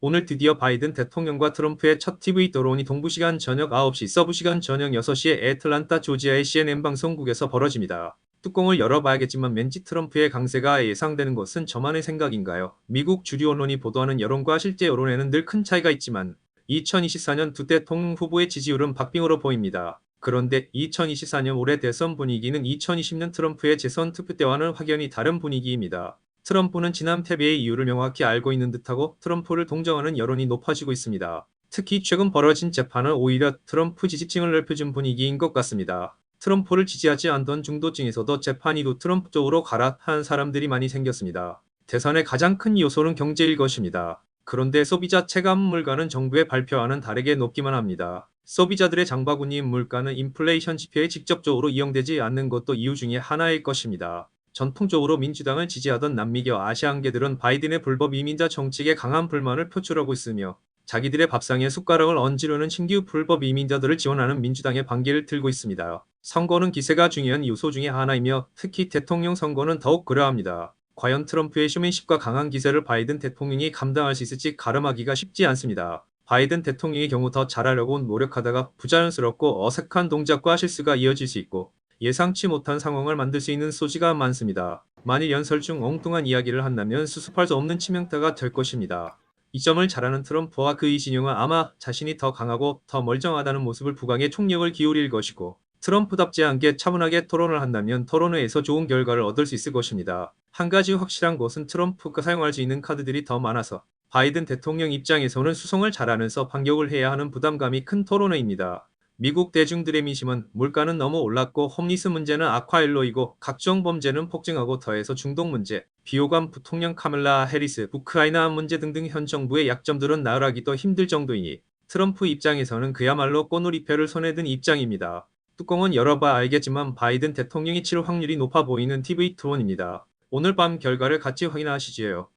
오늘 드디어 바이든 대통령과 트럼프의 첫 TV 토론이 동부 시간 저녁 9시 서부 시간 저녁 6시에 애틀란타 조지아의 CNN 방송국에서 벌어집니다. 뚜껑을 열어봐야겠지만 왠지 트럼프의 강세가 예상되는 것은 저만의 생각인가요? 미국 주류 언론이 보도하는 여론과 실제 여론에는 늘 큰 차이가 있지만 2024년 두 대통령 후보의 지지율은 박빙으로 보입니다. 그런데 2024년 올해 대선 분위기는 2020년 트럼프의 재선 투표 때와는 확연히 다른 분위기입니다. 트럼프는 지난 패배의 이유를 명확히 알고 있는 듯하고 트럼프를 동정하는 여론이 높아지고 있습니다. 특히 최근 벌어진 재판은 오히려 트럼프 지지층을 넓혀준 분위기인 것 같습니다. 트럼프를 지지하지 않던 중도층에서도 재판 이후 트럼프 쪽으로 갈아탄 사람들이 많이 생겼습니다. 대선의 가장 큰 요소는 경제일 것입니다. 그런데 소비자 체감 물가는 정부의 발표와는 다르게 높기만 합니다. 소비자들의 장바구니 물가는 인플레이션 지표에 직접적으로 이용되지 않는 것도 이유 중에 하나일 것입니다. 전통적으로 민주당을 지지하던 남미계 아시안계들은 바이든의 불법 이민자 정책에 강한 불만을 표출하고 있으며 자기들의 밥상에 숟가락을 얹으려는 신규 불법 이민자들을 지원하는 민주당의 반기를 들고 있습니다. 선거는 기세가 중요한 요소 중의 하나이며 특히 대통령 선거는 더욱 그러합니다. 과연 트럼프의 쇼맨십과 강한 기세를 바이든 대통령이 감당할 수 있을지 가름하기가 쉽지 않습니다. 바이든 대통령의 경우 더 잘하려고 노력하다가 부자연스럽고 어색한 동작과 실수가 이어질 수 있고 예상치 못한 상황을 만들 수 있는 소지가 많습니다. 만일 연설 중 엉뚱한 이야기를 한다면 수습할 수 없는 치명타가 될 것입니다. 이 점을 잘하는 트럼프와 그의 진영은 아마 자신이 더 강하고 더 멀쩡하다는 모습을 부강에 총력을 기울일 것이고 트럼프답지 않게 차분하게 토론을 한다면 토론회에서 좋은 결과를 얻을 수 있을 것입니다. 한 가지 확실한 것은 트럼프가 사용할 수 있는 카드들이 더 많아서 바이든 대통령 입장에서는 수송을 잘하면서 반격을 해야 하는 부담감이 큰 토론회입니다. 미국 대중들의 민심은 물가는 너무 올랐고 홈리스 문제는 악화일로이고 각종 범죄는 폭증하고 더해서 중동 문제, 비호감 부통령 카멜라 해리스, 우크라이나 문제 등등 현 정부의 약점들은 나열하기도 힘들 정도이니 트럼프 입장에서는 그야말로 꼬누리표를 손에 든 입장입니다. 뚜껑은 열어봐 알겠지만 바이든 대통령이 치를 확률이 높아 보이는 TV 토론입니다. 오늘 밤 결과를 같이 확인하시지요.